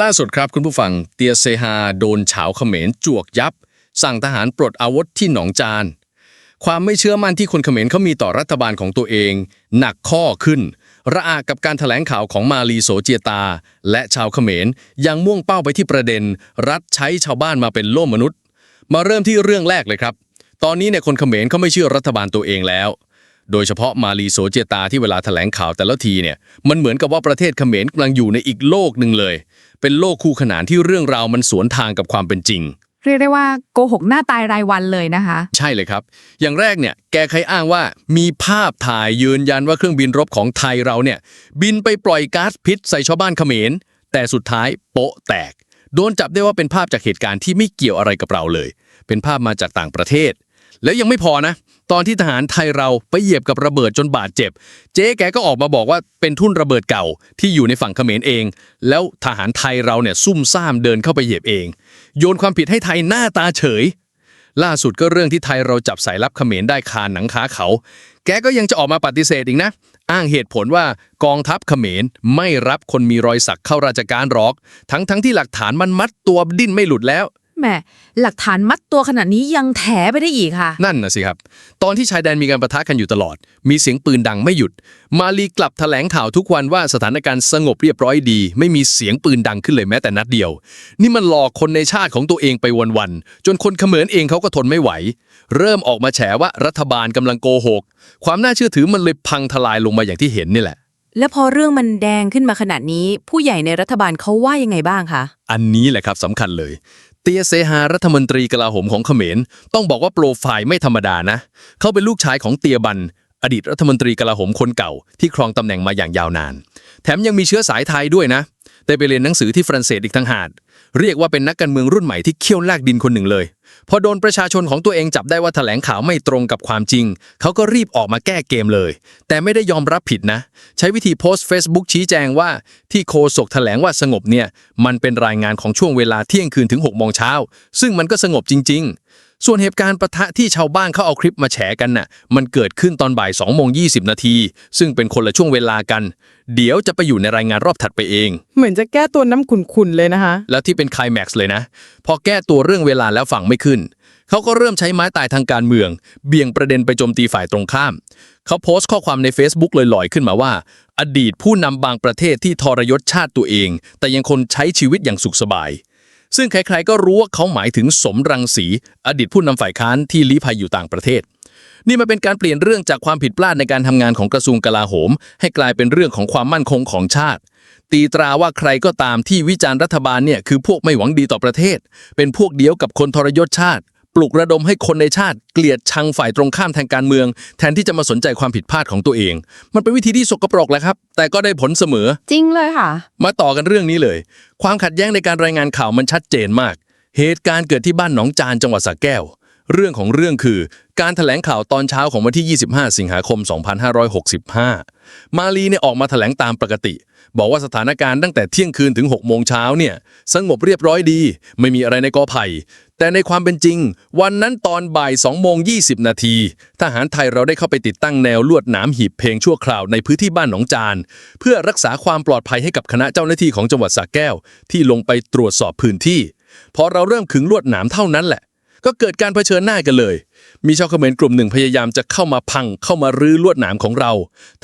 ล่าสุดครับคุณผู้ฟังเตียเซฮาโดนเฉาเขมรจวกยับ สั่งทหารปลดอาวุธที่หนองจาน ความไม่เชื่อมั่นที่คนเขมรเขามีต่อรัฐบาลของตัวเอง หนักข้อขึ้น ระอากับการถแถลงข่าวของมาลีโสเจียตา และชาวเขมรยังมุ่งเป้าไปที่ประเด็น รัฐใช้ชาวบ้านมาเป็นโล่มนุษย์ มาเริ่มที่เรื่องแรกเลยครับ ตอนนี้เนี่ยคนเขมรเขาไม่เชื่อรัฐบาลตัวเองแล้ว โดยเฉพาะมาลีโสเจยตาที่เวลาแถลงข่าวแต่ละทีเนี่ย มันเหมือนกับว่าประเทศเขมรกำลังอยู่ในอีกโลกหนึ่งเลย เป็นโลกคู่ขนานที่เรื่องราวมันสวนทางกับความเป็นจริง เรียกได้ว่าโกหกหน้าตายรายวันเลยนะคะ ใช่เลยครับ อย่างแรกเนี่ย แกเคยอ้างว่ามีภาพถ่ายยืนยันว่าเครื่องบินรบของไทยเราเนี่ย บินไปปล่อยก๊าซพิษใส่ชาวบ้านเขมร แต่สุดท้ายโป๊ะแตก โดนจับได้ว่าเป็นภาพจากเหตุการณ์ที่ไม่เกี่ยวอะไรกับเราเลย เป็นภาพมาจากต่างประเทศ แล้วยังไม่พอนะ ตอนที่ทหารไทยเราไปเหยียบกับระเบิดจนบาดเจ็บ เจ๊แกก็ออกมาบอกว่าเป็นทุ่นระเบิดเก่าที่อยู่ในฝั่งเขมรเอง แล้วทหารไทยเราเนี่ยซุ่มซ่ามเดินเข้าไปเหยียบเอง โยนความผิดให้ไทยหน้าตาเฉย ล่าสุดก็เรื่องที่ไทยเราจับสายลับเขมรได้คาหนังขาเขา แกก็ยังจะออกมาปฏิเสธอีกนะ อ้างเหตุผลว่ากองทัพเขมรไม่รับคนมีรอยสักเข้าราชการหรอก ทั้งทั้งที่หลักฐานมันมัดตัวดิ้นไม่หลุดแล้ว แหมหลักฐานมัดตัวขนาดนี้ยังแถไปได้อีกค่ะ นั่นนะสิครับ ตอนที่ชายแดนมีการประทะกันอยู่ตลอด มีเสียงปืนดังไม่หยุด มาลีกลับแถลงข่าวทุกวันว่าสถานการณ์สงบเรียบร้อยดี ไม่มีเสียงปืนดังขึ้นเลยแม้แต่นัดเดียว นี่มันหลอกคนในชาติของตัวเองไปวันๆจนคนเขมรเองเขาก็ทนไม่ไหว เริ่มออกมาแฉว่ารัฐบาลกำลังโกหก ความน่าเชื่อถือมันเลยพังทลายลงมาอย่างที่เห็นนี่แหละแล้วพอเรื่องมันแดงขึ้นมาขนาดนี้ ผู้ใหญ่ในรัฐบาลเขาว่ายังไงบ้างคะ อันนี้แหละครับสำคัญเลย เตียเซฮารัฐมนตรีกลาโหมของเขมร ต้องบอกว่าโปรไฟล์ไม่ธรรมดานะ เขาเป็นลูกชายของเตียบัน อดีตรัฐมนตรีกลาโหมคนเก่า ที่ครองตำแหน่งมาอย่างยาวนาน แถมยังมีเชื้อสายไทยด้วยนะได้ไปเรียนหนังสือที่ฝรั่งเศสอีกทั้งหากเรียกว่าเป็นนักการเมืองรุ่นใหม่ที่เขี้ยวลากดินคนหนึ่งเลยพอโดนประชาชนของตัวเองจับได้ว่าแถลงข่าวไม่ตรงกับความจริง เขาก็รีบออกมาแก้เกมเลย แต่ไม่ได้ยอมรับผิดนะ ใช้วิธีโพสต์ Facebook ชี้แจงว่าที่โคศกแถลงว่าสงบเนี่ย มันเป็นรายงานของช่วงเวลาเที่ยงคืนถึง6โมงเช้า ซึ่งมันก็สงบจริง ๆ ส่วนเหตุการณ์ปะทะที่ชาวบ้านเขาเอาคลิปมาแฉกันน่ะ มันเกิดขึ้นตอนบ่าย2โมง20 นาที ซึ่งเป็นคนละช่วงเวลากัน เดี๋ยวจะไปอยู่ในรายงานรอบถัดไปเอง เหมือนจะแก้ตัวน้ำขุนๆเลยนะคะ แล้วที่เป็นไคลแม็กซ์เลยนะ พอแก้ตัวเรื่องเวลาแล้วฟังไม่ขึ้น เขาก็เริ่มใช้ไม้ตายทางการเมือง เบี่ยงประเด็นไปโจมตีฝ่ายตรงข้าม เขาโพสต์ข้อความใน Facebook ลอยๆขึ้นมาว่า อดีตผู้นำบางประเทศที่ทรยศชาติตัวเอง แต่ยังคนใช้ชีวิตอย่างสุขสบาย ซึ่งใครๆก็รู้ว่าเขาหมายถึงสมรังสี อดีตผู้นำฝ่ายค้านที่ลี้ภัยอยู่ต่างประเทศนี่มันเป็นการเปลี่ยนเรื่องจากความผิดพลาดในการทำงานของกระทรวงกลาโหม ให้กลายเป็นเรื่องของความมั่นคงของชาติ ตีตราว่าใครก็ตามที่วิจารณ์รัฐบาลเนี่ยคือพวกไม่หวังดีต่อประเทศ เป็นพวกเดียวกับคนทรยศชาติ ปลุกระดมให้คนในชาติ เกลียดชังฝ่ายตรงข้ามทางการเมือง แทนที่จะมาสนใจความผิดพลาดของตัวเอง มันเป็นวิธีที่สกปรกแหละครับ แต่ก็ได้ผลเสมอ จริงเลยค่ะ มาต่อกันเรื่องนี้เลย ความขัดแย้งในการรายงานข่าวมันชัดเจนมาก เหตุการณ์เกิดที่บ้านหนองจานจังหวัดสระแก้ว เรื่องของเรื่องคือ การถแถลงข่าวตอนเช้าของวันที่ 25 สิงหาคม 2565 มาลีเนี่ยออกมาถแถลงตามปกติ บอกว่าสถานการณ์ตั้งแต่เที่ยงคืนถึง6โมงเช้าเนี่ยสงบเรียบร้อยดี ไม่มีอะไรในกอไผ่ แต่ในความเป็นจริง วันนั้นตอนบ่าย2โมง20 นาที ทหารไทยเราได้เข้าไปติดตั้งแนวลวดหนามหีบเพลงชั่วคราวในพื้นที่บ้านหนองจาน เพื่อรักษาความปลอดภัยให้กับคณะเจ้าหน้าที่ของจังหวัดสระแก้ว ที่ลงไปตรวจสอบพื้นที่ พอเราเริ่มขึงลวดหนามเท่านั้นแหละ ก็เกิดการเผชิญหน้ากันเลย มีชาวเขมรกลุ่มหนึ่งพยายามจะเข้ามาพังเข้ามารื้อลวดหนามของเรา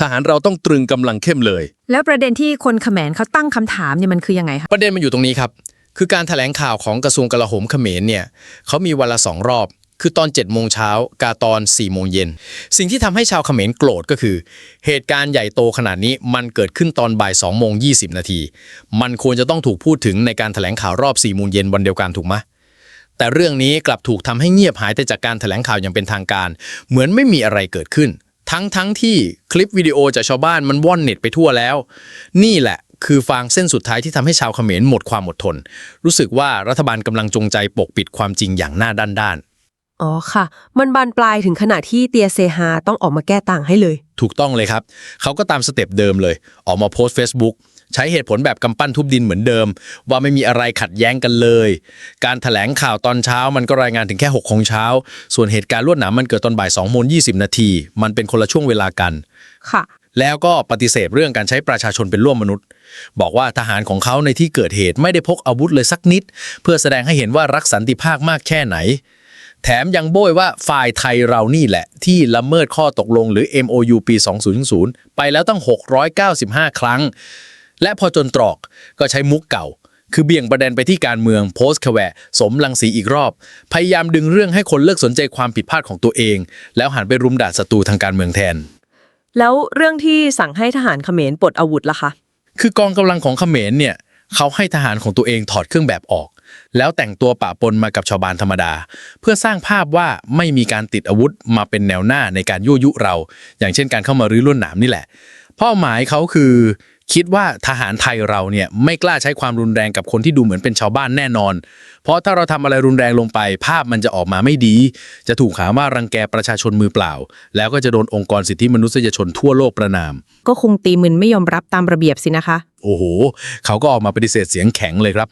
ทหารเราต้องตรึงกำลังเข้มเลย แล้วประเด็นที่คนเขมรเขาตั้งคำถามเนี่ยมันคือยังไงคะประเด็นมันอยู่ตรงนี้ครับ คือการถแถลงข่าวของกระทรวงกลาโหมเขมรเนี่ยเขามีวันละสองรอบ คือตอน7จ็ดโมงเช้ากาตอน4ี่โมงเย็นสิ่งที่ทำให้ชาวเขมรโกรธก็คือ เหตุการณ์ใหญ่โตขนาดนี้มันเกิดขึ้นตอนบ่าย2องโมงยีนาที มันควรจะต้องถูกพูดถึงในการถแถลงข่าวรอบ4ี่โมงเย็นวันเดียวกันถูกไหม แต่เรื่องนี้กลับถูกทำให้เงียบหายไปจากการถแถลงข่าวอย่างเป็นทางการ เหมือนไม่มีอะไรเกิดขึ้น ทั้งทั้งที่คลิปวิดีโอจากชาวบ้านมันว่อนเน็ตไปทั่วแล้ว นี่แหละคือฟางเส้นสุดท้ายที่ทำให้ชาวเขมรหมดความอดทน รู้สึกว่ารัฐบาลกำลังจงใจปกปิดความจริงอย่างหน้าด้านอ๋อค่ะ มันบานปลายถึงขนาดที่เตียเซฮาต้องออกมาแก้ต่างให้เลยๆถูกต้องเลยครับ เขาก็ตามสเต็ปเดิมเลย ออกมาโพสต์ Facebook ใช้เหตุผลแบบกำปั้นทุบดินเหมือนเดิม ว่าไม่มีอะไรขัดแย้งกันเลย การถแถลงข่าวตอนเช้ามันก็รายงานถึงแค่6กของเช้า ส่วนเหตุการณ์ลวดหนามมันเกิดตอนบ่าย2องโมงยีนาที มันเป็นคนละช่วงเวลากันค่ะ แล้วก็ปฏิเสธเรื่องการใช้ประชาชนเป็นร่วมมนุษย์ บอกว่าทหารของเขาในที่เกิดเหตุไม่ได้พกอาวุธเลยสักนิด เพื่อแสดงให้เห็นว่ารักสันติภาพมากแค่ไหนแถมยังโบยว่าฝ่ายไทยเรานี่แหละ ที่ละเมิดข้อตกลงหรือ MOU ปี 2000 ไปแล้วตั้ง 695 ครั้ง และพอจนตรอกก็ใช้มุกเก่า คือเบี่ยงประเด็นไปที่การเมืองโพสต์แควะสมลังสีอีกรอบ พยายามดึงเรื่องให้คนเลิกสนใจความผิดพลาดของตัวเอง แล้วหันไปรุมด่าศัตรูทางการเมืองแทน แล้วเรื่องที่สั่งให้ทหารเขมรปลดอาวุธล่ะคะ คือกองกำลังของเขมรเนี่ยเขาให้ทหารของตัวเองถอดเครื่องแบบออก แล้วแต่งตัวปะปนมากับชาวบ้านธรรมดา เพื่อสร้างภาพว่าไม่มีการติดอาวุธมาเป็นแนวหน้าในการยั่วยุเรา อย่างเช่นการเข้ามารื้อล้วนหนามนี่แหละเป้าหมายเขาคือ คิดว่าทหารไทยเราเนี่ยไม่กล้าใช้ความรุนแรงกับคนที่ดูเหมือนเป็นชาวบ้านแน่นอน เพราะถ้าเราทำอะไรรุนแรงลงไป ภาพมันจะออกมาไม่ดี จะถูกหาว่ารังแกประชาชนมือเปล่า แล้วก็จะโดนองค์กรสิทธิมนุษยชนทั่วโลกประนาม ก็คงตีมึนไม่ยอมรับตามระเบียบสินะคะ โอ้โห เขาก็ออกมาปฏิเสธเสียงแข็งเลยครับ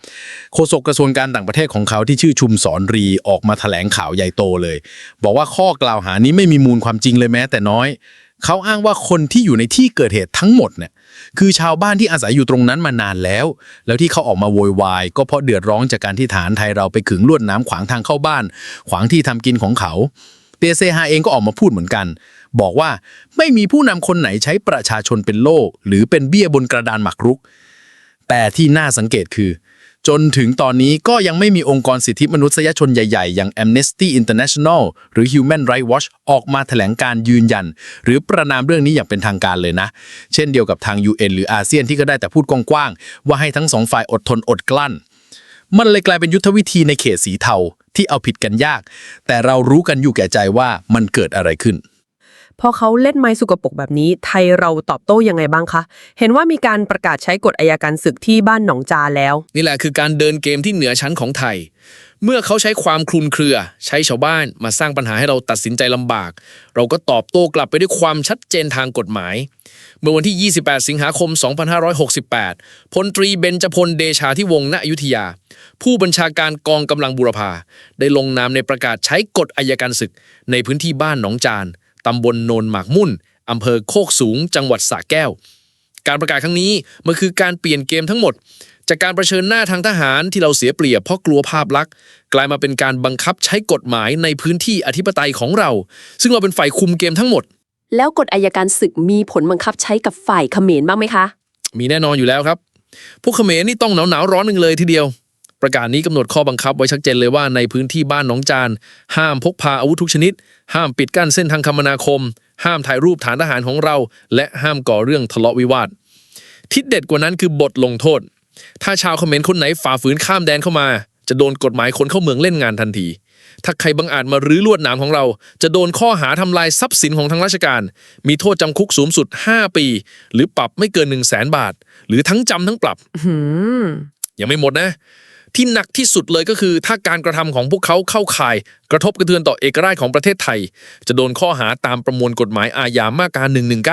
โฆษกกระทรวงการต่างประเทศของเขาที่ชื่อชุมสอนรีออกมาแถลงข่าวใหญ่โตเลย บอกว่าข้อกล่าวหานี้ไม่มีมูลความจริงเลยแม้แต่น้อย เขาอ้างว่าคนที่อยู่ในที่เกิดเหตุทั้งหมดเนี่ยคือชาวบ้านที่อาศัยอยู่ตรงนั้นมานานแล้ว แล้วที่เขาออกมาโวยวาย ก็เพราะเดือดร้อนจากการที่ฐานไทยเราไปขึงลวดน้ำขวางทางเข้าบ้าน ขวางที่ทำกินของเขา เตเซฮาเองก็ออกมาพูดเหมือนกัน บอกว่าไม่มีผู้นำคนไหนใช้ประชาชนเป็นโล่หรือเป็นเบี้ยบนกระดานหมากรุก แต่ที่น่าสังเกตคือ จนถึงตอนนี้ก็ยังไม่มีองค์กรสิทธิมนุษยชนใหญ่ ๆ อย่าง Amnesty International หรือ Human Rights Watch ออกมาแถลงการยืนยัน หรือประนามเรื่องนี้อย่างเป็นทางการเลยนะ เช่นเดียวกับทาง UN หรืออาเซียนที่ก็ได้แต่พูดกว้างๆว่าให้ทั้งสองฝ่ายอดทนอดกลั้น มันเลยกลายเป็นยุทธวิธีในเขตสีเทาที่เอาผิดกันยาก แต่เรารู้กันอยู่แก่ใจว่ามันเกิดอะไรขึ้น พอเขาเล่นไม้สุกปกแบบนี้ ไทยเราตอบโต้ยังไงบ้างคะ เห็นว่ามีการประกาศใช้กฎอายการศึกที่บ้านหนองจาแล้ว นี่แหละคือการเดินเกมที่เหนือชั้นของไทย เมื่อเขาใช้ความคลุมเครือ ใช้ชาวบ้านมาสร้างปัญหาให้เราตัดสินใจลำบาก เราก็ตอบโต้กลับไปด้วยความชัดเจนทางกฎหมาย เมื่อวันที่ 28 สิงหาคม 2568 พลตรีเบญจพลเดชาที่วงศ์ณอยุธยา ผู้บัญชาการกองกำลังบูรพาได้ลงนามในประกาศใช้กฎอายการศึก ในพื้นที่บ้านหนองจาน ตำบลโนนหมากมุ่นอำเภอโคกสูง จังหวัดสระแก้ว การประกาศครั้งนี้มันคือการเปลี่ยนเกมทั้งหมด จากการประชิญหน้าทางทหารที่เราเสียเปรียบเพราะกลัวภาพลักษณ์ กลายมาเป็นการบังคับใช้กฎหมายในพื้นที่อธิปไตยของเรา ซึ่งเราเป็นฝ่ายคุมเกมทั้งหมด แล้วกฎอายการศึกมีผลบังคับใช้กับฝ่ายเขมรบ้างไหมคะ มีแน่นอนอยู่แล้วครับ พวกเขมรนี่ต้องหนาวหนาวๆร้อนหนึ่งเลยทีเดียว ประกาศนี้กำหนดข้อบังคับไว้ชัดเจนเลยว่าในพื้นที่บ้านหนองจาน ห้ามพกพาอาวุธทุกชนิด ห้ามปิดกั้นเส้นทางคมนาคม ห้ามถ่ายรูปฐานทหารของเรา และห้ามก่อเรื่องทะเลาะวิวาทที่เด็ดกว่านั้นคือบทลงโทษ ถ้าชาวเขมรคนไหนฝ่าฝืนข้ามแดนเข้ามา จะโดนกฎหมายคนเข้าเมืองเล่นงานทันที ถ้าใครบังอาจมารื้อลวดหนามของเรา จะโดนข้อหาทำลายทรัพย์สินของทางราชการ มีโทษจำคุกสูงสุด 5 ปี หรือปรับไม่เกิน 1 0 0 0 0แสนบาท หรือทั้งจำทั้งปรับหืมยังไม่หมดนะ ที่หนักที่สุดเลยก็คือ ถ้าการกระทำของพวกเขาเข้าข่าย กระทบกระเทือนต่อเอกราชของประเทศไทย จะโดนข้อหาตามประมวลกฎหมายอาญามาตรา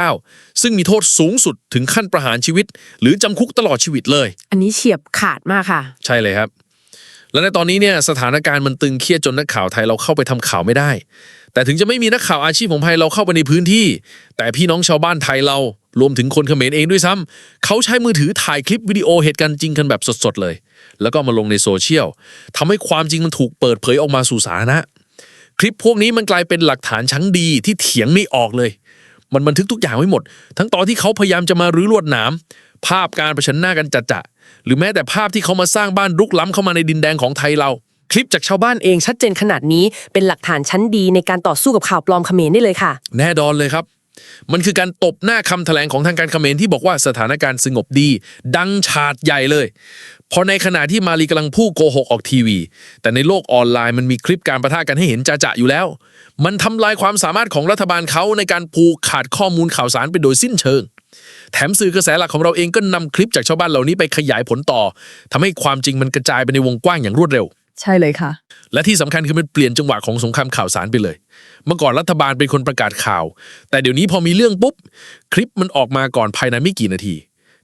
119 ซึ่งมีโทษสูงสุดถึงขั้นประหารชีวิต หรือจำคุกตลอดชีวิตเลย อันนี้เฉียบขาดมากค่ะ ใช่เลยครับ และในตอนนี้เนี่ยสถานการณ์มันตึงเครียดจนนักข่าวไทยเราเข้าไปทำข่าวไม่ได้ แต่ถึงจะไม่มีนักข่าวอาชีพของไทยเราเข้าไปในพื้นที่ แต่พี่น้องชาวบ้านไทยเรา รวมถึงคนเขมรเองด้วยซ้ำเขาใช้มือถือถ่ายคลิปวิดีโอเหตุการณ์จริงกันแบบสดๆเลย แล้วก็เอามาลงในโซเชียลทำให้ความจริงมันถูกเปิดเผยออกมาสู่สาธารณะคลิปพวกนี้มันกลายเป็นหลักฐานชั้นดีที่เถียงไม่ออกเลย มันบันทึกทุกอย่างไว้หมด ทั้งตอนที่เขาพยายามจะมารื้อลวดหนามภาพการประชันหน้ากันจัดจะหรือแม้แต่ภาพที่เขามาสร้างบ้านรุกล้ำเข้ามาในดินแดนของไทยเรา คลิปจากชาวบ้านเองชัดเจนขนาดนี้ เป็นหลักฐานชั้นดีในการต่อสู้กับข่าวปลอมเขมรได้เลยค่ะ แน่นอนเลยครับ มันคือการตบหน้าคำแถลงของทางการเขมรที่บอกว่าสถานการณ์สงบดี ดังฉาดใหญ่เลย พอในขณะที่มาลีกำลังพูดโกหกออกทีวี แต่ในโลกออนไลน์มันมีคลิปการประทะกันให้เห็นจะๆอยู่แล้ว มันทำลายความสามารถของรัฐบาลเขาในการผูกขาดข้อมูลข่าวสารไปโดยสิ้นเชิง แถมสื่อกระแสหลักของเราเองก็นำคลิปจากชาวบ้านเหล่านี้ไปขยายผลต่อทำให้ความจริงมันกระจายไปในวงกว้างอย่างรวดเร็ว ใช่เลยค่ะ และที่สำคัญคือมันเปลี่ยนจังหวะของสงครามข่าวสารไปเลย เมื่อก่อนรัฐบาลเป็นคนประกาศข่าว แต่เดี๋ยวนี้พอมีเรื่องปุ๊บ คลิปมันออกมาก่อนภายในไม่กี่นาที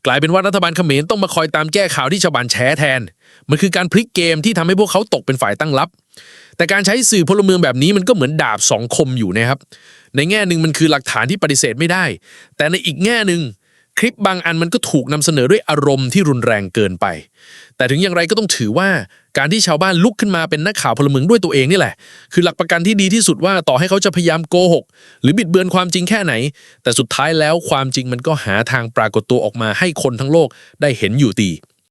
กลายเป็นว่ารัฐบาลเขมรต้องมาคอยตามแก้ข่าวที่ชาวบ้านแฉแทน มันคือการพลิกเกมที่ทำให้พวกเขาตกเป็นฝ่ายตั้งรับ แต่การใช้สื่อพลเมืองแบบนี้มันก็เหมือนดาบสองคมอยู่นะครับ ในแง่หนึ่งมันคือหลักฐานที่ปฏิเสธไม่ได้ แต่ในอีกแง่หนึ่ง คลิปบางอันมันก็ถูกนำเสนอด้วยอารมณ์ที่รุนแรงเกินไป แต่ถึงอย่างไรก็ต้องถือว่าการที่ชาวบ้านลุกขึ้นมาเป็นนักข่าวพลเมืองด้วยตัวเองนี่แหละ คือหลักประกันที่ดีที่สุดว่าต่อให้เขาจะพยายามโกหก หรือบิดเบือนความจริงแค่ไหน แต่สุดท้ายแล้วความจริงมันก็หาทางปรากฏตัวออกมาให้คนทั้งโลกได้เห็นอยู่ดี